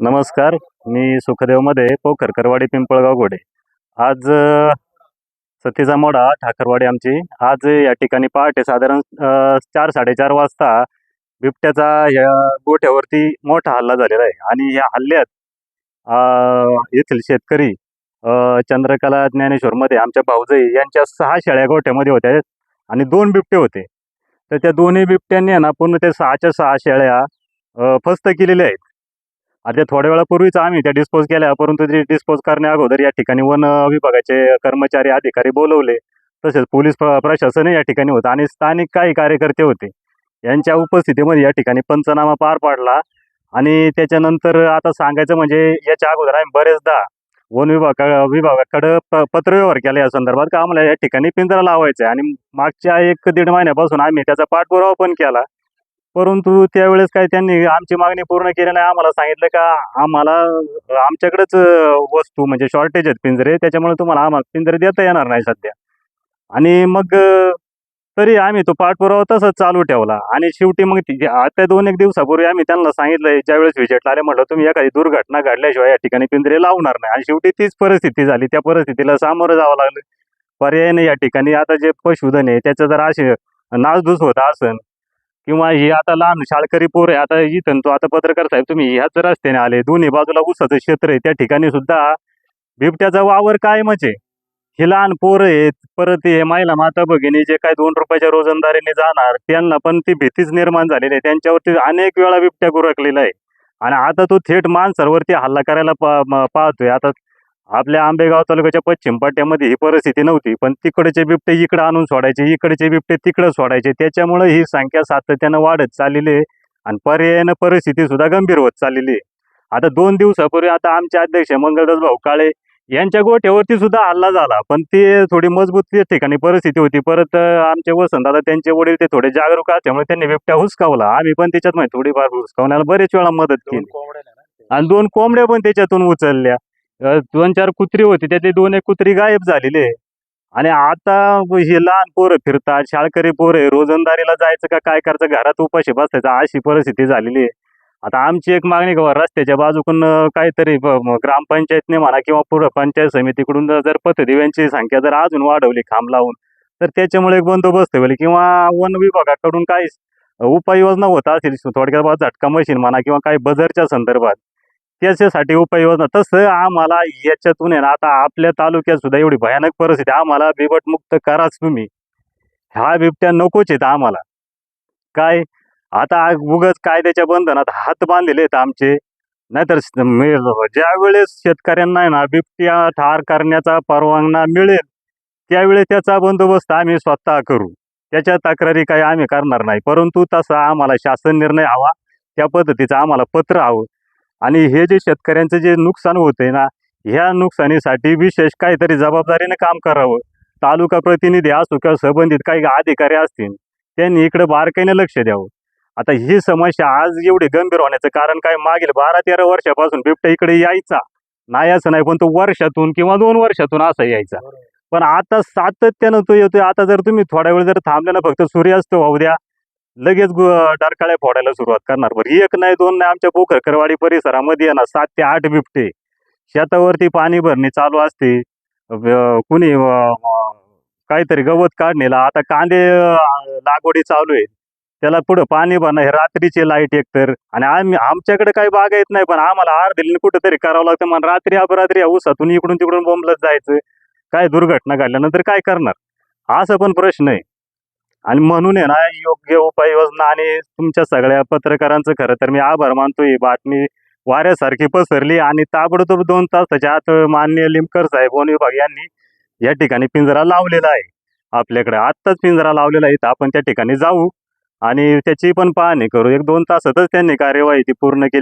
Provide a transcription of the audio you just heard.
नमस्कार मी सुखदेवमध्ये पोखरकरवाडी पिंपळगाव गोडे आज सतीचा मोडा ठाकरवाडी आमची. आज या ठिकाणी पहाटे साधारण चार साडेचार वाजता बिबट्याचा या गोठ्यावरती मोठा हल्ला झालेला आहे. आणि या हल्ल्यात येथील शेतकरी चंद्रकला ज्ञानेश्वरमध्ये आमच्या भाऊजाई यांच्या सहा शेळ्या गोठ्यामध्ये होत्या आणि दोन बिबटे होते. तर त्या दोन्ही बिबट्यांनी आहे ना पूर्ण ते सहाच्या सहा शेळ्या फस्त केलेल्या आहेत. आता थोड्या वेळापूर्वीच आम्ही त्या डिस्पोज केल्या परंतु ते डिस्पोज करण्या अगोदर या ठिकाणी वन विभागाचे कर्मचारी अधिकारी बोलवले. तसेच पोलीस प्रशासन प्रशासनही या ठिकाणी होतं आणि स्थानिक काही कार्यकर्ते होते. यांच्या उपस्थितीमध्ये या ठिकाणी पंचनामा पार पाडला आणि त्याच्यानंतर आता सांगायचं म्हणजे याच्या अगोदर आम्ही बरेचदा वन विभाग विभागाकडं प पत्रव्यवहार केला या संदर्भात का आम्हाला या ठिकाणी पिंजरा लावायचा आहे. आणि मागच्या एक दीड महिन्यापासून आम्ही त्याचा पाठपुरावा पण केला. परंतु त्यावेळेस काय त्यांनी आमची मागणी पूर्ण केली नाही. आम्हाला सांगितलं का आम्हाला आमच्याकडेच वस्तू म्हणजे शॉर्टेज आहेत पिंजरे. त्याच्यामुळे तुम्हाला आम्हाला पिंजरे देता येणार नाही सध्या. आणि मग तरी आम्ही तो पाठपुरावा तसंच चालू ठेवला. आणि शेवटी मग आता दोन एक दिवसापूर्वी आम्ही त्यांना सांगितलं ज्यावेळेस व्हिजिटला आले म्हटलं तुम्ही एखादी दुर्घटना घडल्याशिवाय या ठिकाणी पिंजरे लावणार नाही. आणि शेवटी तीच परिस्थिती झाली. त्या परिस्थितीला सामोरं जावं लागलं. पर्याय नाही या ठिकाणी. आता जे पशुधन आहे त्याचं जर असे नासधूस होत असन किंवा हे आता लहान शाळकरी पोर आहे आता इथं तो आता पत्रकार साहेब तुम्ही ह्याच रस्त्याने आले दोन्ही बाजूला ऊसाचं क्षेत्र आहे त्या ठिकाणी सुद्धा बिबट्याचा वावर काय म्हणजे हे लहान पोरं आहेत परत हे महिला माता भगिनी जे काय दोन रुपयाच्या रोजंदारीने जाणार त्यांना पण ती भीतीच निर्माण झालेली आहे. त्यांच्यावरती अनेक वेळा बिबट्या गुरकलेला आहे. आणि आता तो थेट माणसांवरती हल्ला करायला पा पाहतोय. आता आपल्या आंबेगाव तालुक्याच्या पश्चिम पट्ट्यामध्ये ही परिस्थिती नव्हती पण तिकडचे बिबटे इकडे आणून सोडायचे इकडचे बिबटे तिकडे सोडायचे त्याच्यामुळे ही संख्या सातत्यानं वाढत चाललेली आहे आणि पर्यायानं परिस्थिती सुद्धा गंभीर होत चाललेली आहे. आता दोन दिवसापूर्वी आता आमचे अध्यक्ष मंगळदास भाऊ काळे यांच्या गोठ्यावरती सुद्धा हल्ला झाला पण ते थोडी मजबूत ठिकाणी परिस्थिती होती. परत आमचे वसंतदादा त्यांचे वडील ते थोडे जागरूक असल्यामुळे त्यांनी बिबट्या हुसकावला. आम्ही पण त्याच्यात माहिती थोडीफार हुसकावण्याला बरेच वेळा मदत केली. आणि दोन कोंबड्या पण त्याच्यातून उचलल्या. दोन चार कुत्री होती त्यातली दोन एक कुत्री गायब झालेली आहे. आणि आता हे लहान पोरं फिरतात शाळकरी पोरं आहे रोजंदारीला जायचं का काय करायचं घरात उपाशी बसायचं अशी परिस्थिती झालेली आहे. आता आमची एक मागणी का रस्त्याच्या बाजूकडून काहीतरी ग्रामपंचायतने म्हणा किंवा पुढं पंचायत समितीकडून जर पथदिव्यांची संख्या जर अजून वाढवली खांब लावून तर त्याच्यामुळे एक बंदोबस्त होईल किंवा वन विभागाकडून काही उपाययोजना होत असेल थोडक्यात झटका मशीन म्हणा किंवा काही बजरच्या संदर्भात त्याच्यासाठी उपाययोजना. तसं आम्हाला याच्यातून आहे ना आता आपल्या तालुक्यात सुद्धा एवढी भयानक परिस्थिती आम्हाला आम्हाला बिबटमुक्त कराच तुम्ही. ह्या बिबट्या नकोच आहेत आम्हाला. काय? आता उगच कायद्याच्या बंधनात हात बांधलेले आहेत आमचे. नाहीतर स- ज्या वेळेस शेतकऱ्यांना आहे ना बिबट्या ठार करण्याचा परवानगा मिळेल त्यावेळेस त्याचा बंदोबस्त आम्ही स्वतः करू. त्याच्या तक्रारी काही आम्ही करणार नाही. परंतु तसा आम्हाला शासन निर्णय हवा. त्या पद्धतीचं आम्हाला पत्र हवं. आणि हे जे शेतकऱ्यांचं जे नुकसान होतंय ना ह्या नुकसानीसाठी विशेष काहीतरी जबाबदारीने काम करावं. तालुका प्रतिनिधी असो किंवा संबंधित काही अधिकारी असतील त्यांनी इकडे बारकाईने लक्ष द्यावं. आता ही समस्या आज एवढी गंभीर होण्याचं कारण काय? मागील बारा तेरा वर्षापासून बिबट्या इकडे यायचा. नाही असं नाही पण तो वर्षातून किंवा दोन वर्षातून असा यायचा. पण आता सातत्यानं तो येतोय. आता जर तुम्ही थोडा वेळ जर थांबले ना फक्त सूर्यास्त वाहू द्या. लगेच डारकाळ्या डरकाळ्या फोडायला सुरुवात करणार. बरं एक नाही दोन नाही आमच्या पोखरकरवाडी परिसरामध्ये आहे ना सात ते आठ बिबटे. शेतावरती पाणी भरणे चालू असते. कुणी काहीतरी गवत काढणेला आता कांदे लागवडी चालू आहे. त्याला पुढं पाणी भरणं हे रात्रीची लाइट एकतर आणि आम्ही आमच्याकडे काही बाग येत नाही पण आम्हाला आर दिली कुठंतरी करावं लागतं. मग रात्री अपरात्री या इकडून तिकडून बोंबलत जायचं. काय दुर्घटना घडल्यानंतर काय करणार? असं पण प्रश्न आहे. आणि म्हणून आहे ना योग्य उपाययोजना आणि तुमच्या सगळ्या पत्रकारांचं खरं तर मी आभार मानतो. ही बातमी वाऱ्यासारखी पसरली आणि ताबडतोब दोन तासाच्या आत माननीय लिमकर साहेब वन विभाग यांनी या ठिकाणी पिंजरा लावलेला आहे. आपल्याकडे आत्ताच पिंजरा लावलेला आहे. आपण त्या ठिकाणी जाऊ आणि त्याची पण पाहणी करू. एक दोन तासातच त्यांनी कार्यवाही ती पूर्ण केली.